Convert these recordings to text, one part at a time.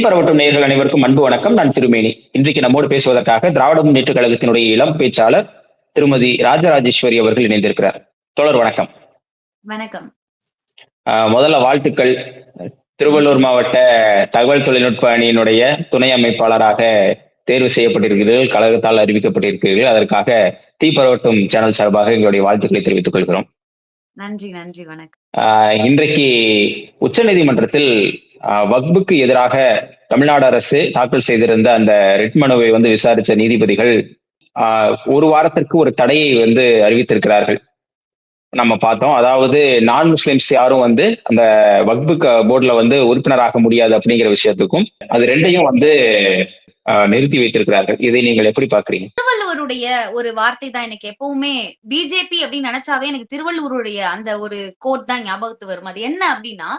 தீப்பரவட்டும் நேயர்கள் அனைவருக்கும் அன்பு வணக்கம். நான் திருமேனி. இன்றைக்கு நம்மோடு பேசுவதற்காக திராவிட முன்னேற்ற கழகத்தினுடைய இளம் பேச்சாளர் திருமதி ராஜராஜேஸ்வரி அவர்கள் இணைந்திருக்கிறார். தோழர் வணக்கம். வணக்கம். முதல்ல வாழ்த்துக்கள். திருவள்ளூர் மாவட்ட தகவல் தொழில்நுட்ப அணியினுடைய துணை அமைப்பாளராக தேர்வு செய்யப்பட்டிருக்கிறீர்கள் கழகத்தால் அறிவிக்கப்பட்டிருக்கிறீர்கள். அதற்காக தீப்பரவட்டும் சேனல் சார்பாக எங்களுடைய வாழ்த்துக்களை தெரிவித்துக் கொள்கிறோம். நன்றி நன்றி வணக்கம். இன்றைக்கு உச்சநீதிமன்றத்தில் ஆஹ் வக்புக்கு எதிராக தமிழ்நாடு அரசு தாக்கல் செய்திருந்த அந்த ரிட் மனுவை வந்து விசாரித்த நீதிபதிகள் ஆஹ் ஒரு வாரத்திற்கு ஒரு தடையை வந்து அறிவித்திருக்கிறார்கள். நம்ம பார்த்தோம். அதாவது நான் முஸ்லிம்ஸ் யாரும் வந்து அந்த வக்பு போர்டுல வந்து உறுப்பினராக முடியாது அப்படிங்கிற விஷயத்துக்கும் அது ரெண்டையும் வந்து நிறுத்தி வைத்திருக்கிறார்கள். இதை நீங்கள் எப்படி பாக்குறீங்க திருவள்ளுவருடைய ஒரு வார்த்தை தான் எனக்கு எப்பவுமே பிஜேபி அப்படின்னு நினைச்சாவே எனக்கு திருவள்ளுவருடைய அந்த ஒரு கோட் தான் ஞாபகத்து வரும்? அது என்ன அப்படின்னா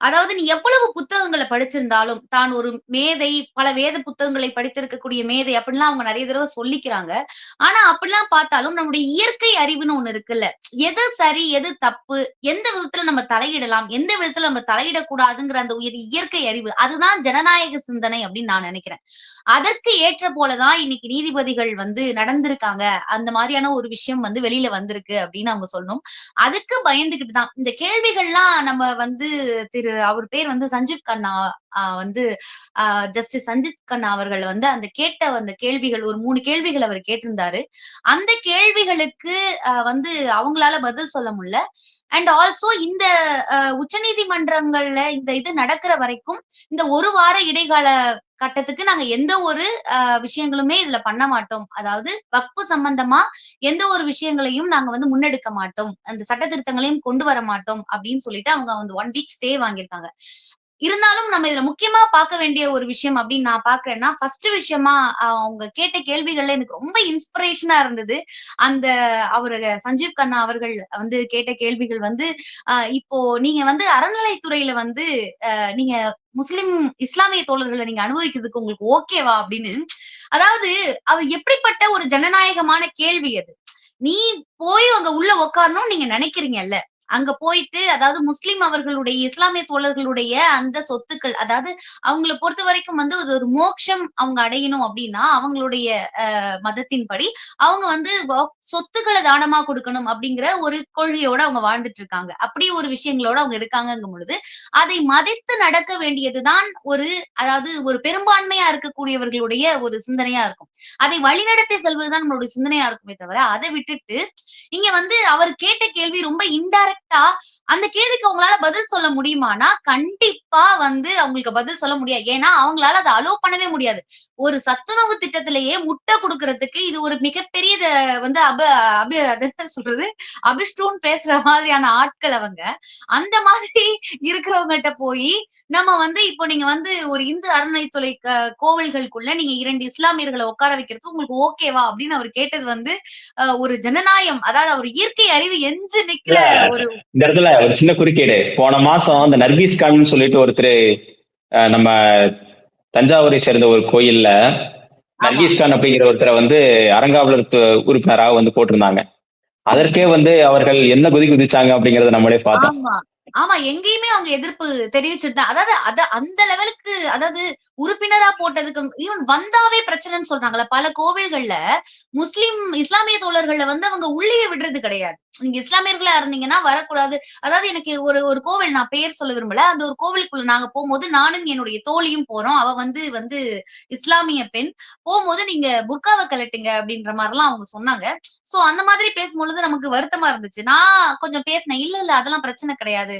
அதாவது நீ எவ்வளவு புத்தகங்களை படிச்சிருந்தாலும் தான் ஒரு மேதை பல வேத புத்தகங்களை படித்திருக்கக்கூடிய மேதை அப்படின்லாம் அவங்க நிறைய தடவை சொல்லிக்கிறாங்க. ஆனா அப்படிலாம் பார்த்தாலும் நம்முடைய இயற்கை அறிவுன்னு ஒண்ணு இருக்குல்ல. எது சரி எது தப்பு எந்த விதத்துல நம்ம தலையிடலாம் எந்த விதத்துல நம்ம தலையிடக்கூடாதுங்கிற அந்த உயிர் இயற்கை அறிவு அதுதான் ஜனநாயக சிந்தனை அப்படின்னு நான் நினைக்கிறேன். அதற்கு ஏற்ற போலதான் இன்னைக்கு நீதிபதிகள் வந்து நடந்திருக்காங்க. அந்த மாதிரியான ஒரு விஷயம் வந்து வெளியில வந்திருக்கு அப்படின்னு அவங்க சொல்லணும். அதுக்கு பயந்துகிட்டு தான் இந்த கேள்விகள்லாம் நம்ம வந்து திரு அவர் பேர் வந்து சஞ்சீவ் கண்ணா வந்து ஜஸ்டிஸ் சஞ்சித் கண்ணா அவர்கள் வந்து அந்த கேட்ட அந்த கேள்விகள் ஒரு மூணு கேள்விகள் அவர் கேட்டிருந்தாரு. அந்த கேள்விகளுக்கு ஆஹ் வந்து அவங்களால பதில் சொல்ல முடியல. அண்ட் ஆல்சோ இந்த உச்சநீதிமன்றங்கள்ல இந்த இது நடக்கிற வரைக்கும் இந்த ஒரு வார இடைக்கால கட்டத்துக்கு நாங்க எந்த ஒரு விஷயங்களுமே இதுல பண்ண மாட்டோம். அதாவது வக்பு சம்பந்தமா எந்த ஒரு விஷயங்களையும் நாங்க வந்து முன்னெடுக்க மாட்டோம். அந்த சட்ட திருத்தங்களையும் கொண்டு வர மாட்டோம் அப்படின்னு சொல்லிட்டு அவங்க வந்து ஒன் வீக் ஸ்டே வாங்கியிருக்காங்க. இருந்தாலும் நம்ம இதுல முக்கியமா பார்க்க வேண்டிய ஒரு விஷயம் அப்படின்னு நான் பாக்குறேன்னா ஃபர்ஸ்ட் விஷயமா அவங்க கேட்ட கேள்விகள்ல எனக்கு ரொம்ப இன்ஸ்பிரேஷனா இருந்தது. அந்த அவரு சஞ்சீவ் கண்ணா அவர்கள் வந்து கேட்ட கேள்விகள் வந்து இப்போ நீங்க வந்து அறநிலைத்துறையில வந்து நீங்க முஸ்லிம் இஸ்லாமிய தோழர்களை நீங்க அனுபவிக்கிறதுக்கு உங்களுக்கு ஓகேவா அப்படின்னு? அதாவது அவர் எப்படிப்பட்ட ஒரு ஜனநாயகமான கேள்வி அது? நீ போய் அங்க உள்ள உக்காரணும் நீங்க நினைக்கிறீங்கல்ல? அங்க போயிட்டு அதாவது முஸ்லிம் அவர்களுடைய இஸ்லாமிய தோழர்களுடைய அந்த சொத்துக்கள் அதாவது அவங்களை பொறுத்த வரைக்கும் வந்து ஒரு மோட்சம் அவங்க அடையணும் அப்படின்னா அவங்களுடைய மதத்தின்படி அவங்க வந்து சொத்துக்களை தானமா கொடுக்கணும் அப்படிங்கிற ஒரு கொள்கையோட அவங்க வாழ்ந்துட்டு இருக்காங்க. அப்படி ஒரு விஷயங்களோட அவங்க இருக்காங்கங்கும் பொழுது அதை மதித்து நடக்க வேண்டியதுதான் ஒரு அதாவது ஒரு பெரும்பான்மையா இருக்கக்கூடியவர்களுடைய ஒரு சிந்தனையா இருக்கும். அதை வழிநடத்தி செல்வதுதான் நம்மளுடைய சிந்தனையா இருக்குமே தவிர அதை விட்டுட்டு இங்க வந்து அவர் கேட்ட கேள்வி ரொம்ப இன்டைரக்ட் 你 அந்த கேள்விக்கு அவங்களால பதில் சொல்ல முடியுமானா கண்டிப்பா வந்து அவங்களுக்கு பதில் சொல்ல முடியாது. ஏன்னா அவங்களால அதை அலோவ் பண்ணவே முடியாது. ஒரு சத்துணவு திட்டத்திலேயே முட்டை கொடுக்கறதுக்கு இது ஒரு மிகப்பெரிய வந்து அப அபி சொல்றது? அபிஷ்டூன் பேசுற மாதிரியான ஆட்கள் அவங்க. அந்த மாதிரி இருக்கிறவங்ககிட்ட போய் நம்ம வந்து இப்போ நீங்க வந்து ஒரு இந்து அறநிலைத்துறை கோவில்களுக்குள்ள நீங்க இரண்டு இஸ்லாமியர்களை உட்கார வைக்கிறது உங்களுக்கு ஓகேவா அப்படின்னு அவர் கேட்டது வந்து ஒரு ஜனநாயகம் அதாவது அவர் இயற்கை அறிவு எஞ்சு நிக்கிற ஒரு இந்த இடத்துல ஒரு சின்ன குறுக்கீடு. போன மாசம் அந்த நர்கீஸ் கான் சொல்லிட்டு ஒருத்தர் நம்ம தஞ்சாவூரை சேர்ந்த ஒரு கோயில்ல நர்கீஸ் கான் அப்படிங்கிற ஒருத்தரை வந்து அரங்காவலர் உறுப்பினராக வந்து போட்டிருந்தாங்க. அதற்கே வந்து அவர்கள் என்ன குதி குதிச்சாங்க அப்படிங்கறத நம்மளே பார்த்தோம். ஆமா எங்கேயுமே அவங்க எதிர்ப்பு தெரிவிச்சிருந்தா அதாவது அத அந்த லெவலுக்கு அதாவது உறுப்பினரா போட்டதுக்கு ஈவன் வந்தாவே பிரச்சனைன்னு சொல்றாங்கல்ல பல கோவில்கள்ல முஸ்லிம் இஸ்லாமிய தோழர்கள வந்து அவங்க உள்ளே விடுறது கிடையாது. நீங்க இஸ்லாமியர்களா இருந்தீங்கன்னா வரக்கூடாது. அதாவது எனக்கு ஒரு ஒரு கோவில் நான் பெயர் சொல்ல விரும்பல. அந்த ஒரு கோவிலுக்குள்ள நாங்க போகும்போது நானும் என்னுடைய தோழியும் போறோம். அவ வந்து வந்து இஸ்லாமிய பெண். போகும்போது நீங்க புர்காவை கலட்டுங்க அப்படின்ற மாதிரிலாம் அவங்க சொன்னாங்க. சோ அந்த மாதிரி பேசும்பொழுது நமக்கு வருத்தமா இருந்துச்சு. நான் கொஞ்சம் பேசினேன். இல்ல இல்ல அதெல்லாம் பிரச்சனை கிடையாது.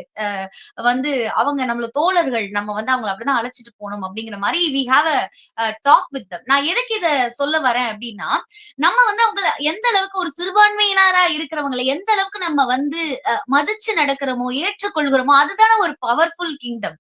வந்து அவங்க நம்மள தோழர்கள் நம்ம வந்து அவங்களை அப்படிதான் அழைச்சிட்டு போகணும் அப்படிங்கிற மாதிரி we have a talk with them நான் எதுக்கு இத சொல்ல வரேன் அப்படின்னா நம்ம வந்து அவங்கள எந்த அளவுக்கு ஒரு சிறுபான்மையினரா இருக்கிறவங்களை எந்த அளவுக்கு நம்ம வந்து மதிச்சு நடக்கிறோமோ ஏற்றுக்கொள்கிறோமோ அதுதானே ஒரு பவர்ஃபுல் கிங்டம்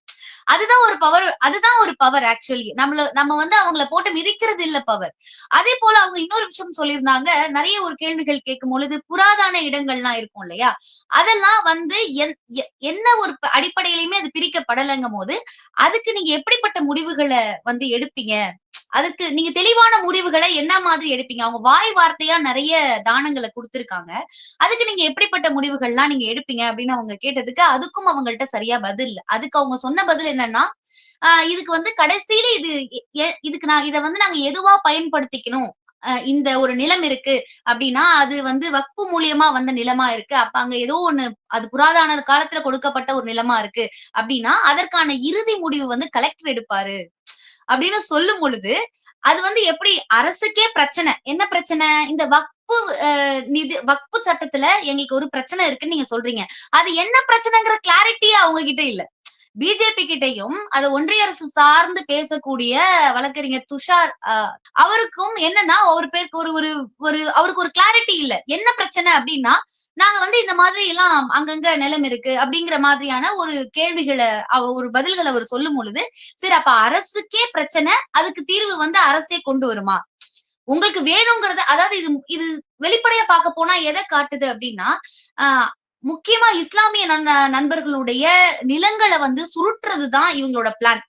அதுதான் ஒரு பவர் அதுதான் ஒரு பவர் ஆக்சுவலி நம்மள நம்ம வந்து அவங்கள போட்டு மிதிக்கிறது இல்ல பவர் அதே போல அவங்க இன்னொரு விஷயம் சொல்லியிருந்தாங்க. நிறைய ஒரு கேள்வி கேள்விகள் கேட்கும் பொழுது புராதான இடங்கள்லாம் இருக்கும் இல்லையா? அதெல்லாம் வந்து என்- என்ன ஒரு அடிப்படையிலுமே அது பிரிக்கப்படலைங்கும் போது அதுக்கு நீங்க எப்படிப்பட்ட முடிவுகளை வந்து எடுப்பீங்க? அதுக்கு நீங்க தெளிவான முடிவுகளை என்ன மாதிரி எடுப்பீங்க? அவங்க வாய் வார்த்தையா நிறைய தானங்களை கொடுத்திருக்காங்க. அதுக்கு நீங்க எப்படிப்பட்ட முடிவுகள்லாம் நீங்க எடுப்பீங்க அப்படின்னு அவங்க கேட்டதுக்கு அதுக்கும் அவங்கள்ட்ட சரியா பதில் அதுக்கு அவங்க சொன்ன பதில் என்னன்னா ஆஹ் இதுக்கு வந்து கடைசியில இது இதுக்கு நான் இதை வந்து நாங்க எதுவா பயன்படுத்திக்கணும்? இந்த ஒரு நிலம் இருக்கு அப்படின்னா அது வந்து வக்பு மூலியமா வந்த நிலமா இருக்கு. அப்ப அங்க ஏதோ ஒண்ணு அது புராதான காலத்துல கொடுக்கப்பட்ட ஒரு நிலமா இருக்கு. அப்படின்னா அதற்கான இறுதி முடிவு வந்து கலெக்டர் எடுப்பாரு. அப்படின்னு சொல்லும் பொழுது அது வந்து எப்படி அரசுக்கே பிரச்சனை. என்ன பிரச்சனை? இந்த வக்பு அஹ், நிதி வக்பு சட்டத்துல எங்களுக்கு ஒரு பிரச்சனை இருக்குன்னு நீங்க சொல்றீங்க. அது என்ன பிரச்சனைங்கிற கிளாரிட்டியே அவங்க கிட்ட இல்ல. பிஜேபி கிட்டயும் அது ஒன்றிய அரசு சார்ந்து பேசக்கூடிய வழக்கறிஞர் துஷார் அவருக்கும் என்னன்னா ஒரு பேருக்கு ஒரு ஒரு ஒரு அவருக்கு ஒரு கிளாரிட்டி இல்ல. என்ன பிரச்சனை அப்படின்னா நாங்க வந்து இந்த மாதிரி எல்லாம் அங்கங்க நிலம் இருக்கு அப்படிங்கிற மாதிரியான ஒரு கேள்விகளை ஒரு பதில்களை அவர் சொல்லும் பொழுது சரி அப்ப அரசுக்கே பிரச்சனை அதுக்கு தீர்வு வந்து அரசே கொண்டு வருமா? உங்களுக்கு வேணுங்கிறத அதாவது இது இது வெளிப்படையா பார்க்க போனா எதை காட்டுது அப்படின்னா ஆஹ் முக்கியமா இஸ்லாமிய நண்பர்களுடைய நிலங்களை வந்து சுருட்டுறதுதான் இவங்களோட பிளான்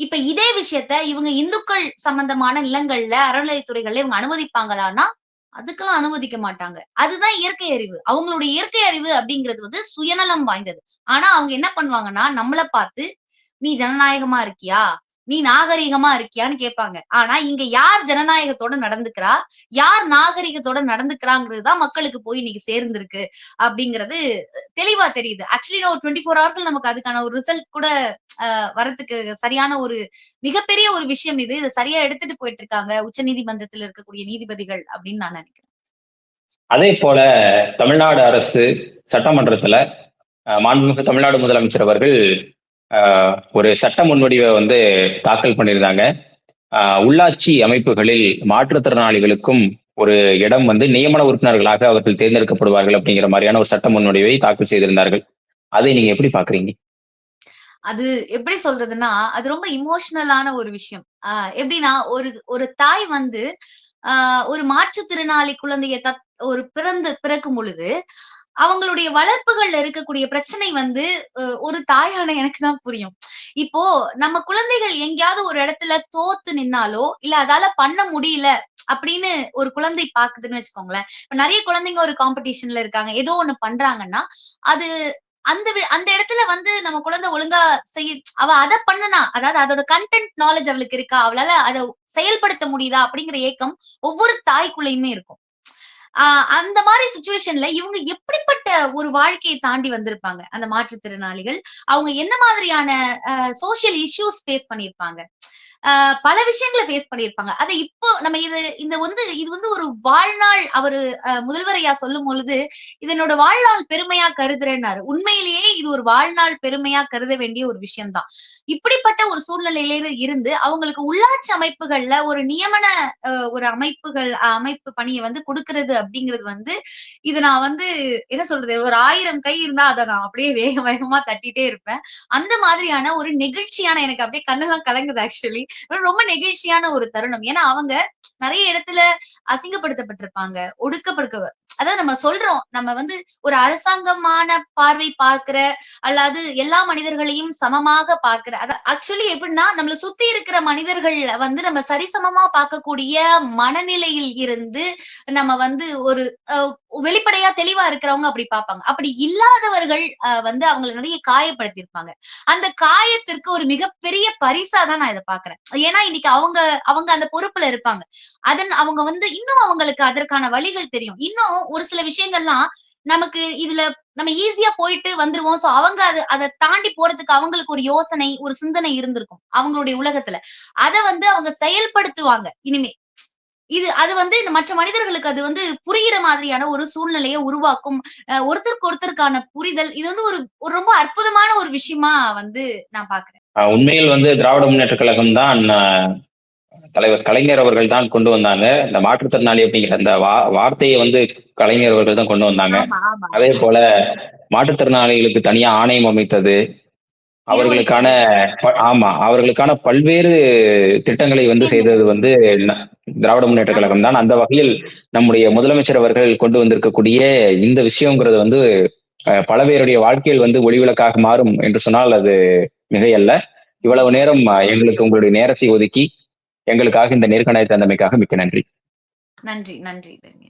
இப்ப இதே விஷயத்த இவங்க இந்துக்கள் சம்பந்தமான நிலங்கள்ல அறநிலையத்துறைகள்ல இவங்க அனுமதிப்பாங்களான்னா அதுக்கெல்லாம் அனுமதிக்க மாட்டாங்க. அதுதான் இயற்கை அறிவு. அவங்களுடைய இயற்கை அறிவு அப்படிங்கிறது வந்து சுயநலம் வாய்ந்தது. ஆனா அவங்க என்ன பண்ணுவாங்கன்னா நம்மள பார்த்து நீ ஜனநாயகமா இருக்கியா? நீ நாகரிகமா இருக்கியான்னு கேட்பாங்க. ஆனா இங்க யார் ஜனநாயகத்தோட நடந்துக்கிறா? யார் நாகரிகத்தோட நடந்துக்கிறாங்கிறதுதான் மக்களுக்கு போய் இன்னைக்கு சேர்ந்திருக்கு அப்படிங்கிறது தெளிவா தெரியுது. ஆக்சுவலி ஒரு டுவெண்ட்டி ஃபோர் ஹவர்ஸ்ல நமக்கு அதுக்கான ஒரு ரிசல்ட் கூட வரத்துக்கு சரியான ஒரு மிகப்பெரிய ஒரு விஷயம் இது. இதை சரியா எடுத்துட்டு போயிட்டு இருக்காங்க உச்ச நீதிமன்றத்தில் இருக்கக்கூடிய நீதிபதிகள் அப்படின்னு நான் நினைக்கிறேன். அதே போல தமிழ்நாடு அரசு சட்டமன்றத்துல மாண்புமிகு தமிழ்நாடு முதலமைச்சர் அவர்கள் ஒரு சட்ட முன்வடிவை வந்து தாக்கல் பண்ணியிருந்தாங்க. உள்ளாட்சி அமைப்புகளில் மாற்றுத்திறனாளிகளுக்கும் ஒரு இடம் வந்து நியமன உறுப்பினர்களாக அவர்கள் தேர்ந்தெடுக்கப்படுவார்கள் அப்படிங்கிற மாதிரியான ஒரு சட்ட முன்வடிவை தாக்கல் செய்திருந்தார்கள். அதை நீங்க எப்படி பாக்குறீங்க? அது எப்படி சொல்றதுன்னா அது ரொம்ப இமோஷனலான ஒரு விஷயம். ஆஹ் எப்படின்னா ஒரு ஒரு தாய் வந்து ஆஹ் ஒரு மாற்றுத்திறனாளி குழந்தைய தத் ஒரு பிறந்து பிறக்கும் பொழுது அவங்களுடைய வளர்ப்புகள்ல இருக்கக்கூடிய பிரச்சனை வந்து ஒரு தாயான எனக்கு தான் புரியும். இப்போ நம்ம குழந்தைகள் எங்கேயாவது ஒரு இடத்துல தோத்து நின்னாலோ இல்ல அதால பண்ண முடியல அப்படின்னு ஒரு குழந்தை பாக்குதுன்னு வச்சுக்கோங்களேன். இப்ப நிறைய குழந்தைங்க ஒரு காம்படிஷன்ல இருக்காங்க. ஏதோ ஒண்ணு பண்றாங்கன்னா அது அந்த வி- அந்த இடத்துல வந்து நம்ம குழந்தை ஒழுங்கா செய்ய அவ அதை பண்ணனா அதாவது அதோட கண்டென்ட் நாலேஜ் அவளுக்கு இருக்கா அவளால அதை செயல்படுத்த முடியுதா அப்படிங்கிற ஏக்கம் ஒவ்வொரு தாய்க்குள்ளயுமே இருக்கும். ஆஹ் அந்த மாதிரி சுச்சுவேஷன்ல இவங்க எப்படிப்பட்ட ஒரு வாழ்க்கையை தாண்டி வந்திருப்பாங்க? அந்த மாற்றுத்திறனாளிகள் அவங்க என்ன மாதிரியான சோசியல் இஷ்யூஸ் ஃபேஸ் பண்ணியிருப்பாங்க? பல விஷயங்களை பேஸ் பண்ணியிருப்பாங்க. அதை இப்போ நம்ம இது இந்த வந்து இது வந்து ஒரு வாழ்நாள் அவரு முதல்வரையா சொல்லும் பொழுது இதனோட வாழ்நாள் பெருமையா கருதுறேன்னாரு. உண்மையிலேயே இது ஒரு வாழ்நாள் பெருமையா கருத வேண்டிய ஒரு விஷயம்தான். இப்படிப்பட்ட ஒரு சூழ்நிலையில இருந்து அவங்களுக்கு உள்ளாட்சி அமைப்புகள்ல ஒரு நியமன அஹ், ஒரு அமைப்புகள் அஹ், அமைப்பு பணியை வந்து கொடுக்கறது அப்படிங்கிறது வந்து இது நான் வந்து என்ன சொல்றது ஒரு ஆயிரம் கை இருந்தா அதை நான் அப்படியே வேக வேகமா தட்டிட்டே இருப்பேன். அந்த மாதிரியான ஒரு நெகிழ்ச்சியான எனக்கு அப்படியே கண்ணெல்லாம் கலங்குது ஆக்சுவலி ரொம்ப நெகிழ்ச்சியான ஒரு தருணம். ஏன்னா அவங்க நிறைய இடத்துல அசிங்கப்படுத்தப்பட்டிருப்பாங்க ஒடுக்கப்படுக்க அதாவது நம்ம சொல்றோம். நம்ம வந்து ஒரு அரசாங்கமான பார்வை பார்க்கிற அல்லது எல்லா மனிதர்களையும் சமமாக பார்க்கிற அத ஆக்சுவலி எப்படின்னா நம்மள சுத்தி இருக்கிற மனிதர்கள் வந்து நம்ம சரிசமமா பார்க்கக்கூடிய மனநிலையில் இருந்து நம்ம வந்து ஒரு அஹ், வெளிப்படையா தெளிவா இருக்கிறவங்க அப்படி பார்ப்பாங்க. அப்படி இல்லாதவர்கள் அஹ், வந்து அவங்களை நிறைய காயப்படுத்தியிருப்பாங்க. அந்த காயத்திற்கு ஒரு மிகப்பெரிய பரிசா தான் நான் இதை பாக்குறேன் ஏன்னா இன்னைக்கு அவங்க அவங்க அந்த பொறுப்புல இருப்பாங்க. அதன் அவங்க வந்து இன்னும் அவங்களுக்கு அதற்கான வழிகள் தெரியும். இன்னும் ஒரு சில விஷயங்கள்லாம் நமக்கு இதுல நம்ம ஈஸியா போயிட்டு வந்துருவோம். சோ அவங்க அது அதை தாண்டி போறதுக்கு அவங்களுக்கு ஒரு யோசனை ஒரு சிந்தனை இருந்திருக்கும் அவங்களுடைய உலகத்துல. அத வந்து அவங்க செயல்படுத்துவாங்க. இனிமே இது அது வந்து இந்த மற்ற மனிதர்களுக்கு அது வந்து புரிகிற மாதிரியான ஒரு சூழ்நிலையை உருவாக்கும். அஹ் ஒருத்தருக்கு ஒருத்தருக்கான புரிதல். இது வந்து ஒரு ரொம்ப அற்புதமான ஒரு விஷயமா வந்து நான் பாக்குறேன். உண்மையில் வந்து திராவிட முன்னேற்ற கழகம் தான் தலைவர் கலைஞர் அவர்கள் தான் கொண்டு வந்தாங்க. இந்த மாற்றுத்திறனாளி அப்படிங்கிற அந்த வா வார்த்தையை வந்து கலைஞர் அவர்கள் தான் கொண்டு வந்தாங்க. அதே போல மாற்றுத்திறனாளிகளுக்கு தனியா ஆணையம் அமைத்தது. அவர்களுக்கான ஆமா அவர்களுக்கான பல்வேறு திட்டங்களை வந்து. செய்தது வந்து திராவிட முன்னேற்ற கழகம் தான். அந்த வகையில் நம்முடைய முதலமைச்சர் அவர்கள் கொண்டு வந்திருக்கக்கூடிய இந்த விஷயங்கிறது வந்து பல பேருடைய வாழ்க்கையில் வந்து ஒளிவிளக்காக மாறும் என்று சொன்னால் அது மிகையல்ல இவ்வளவு நேரம் எங்களுக்கு உங்களுடைய நேரத்தை ஒதுக்கி எங்களுக்காக இந்த நேர்காணலை தந்தமைக்காக மிக்க நன்றி. நன்றி நன்றி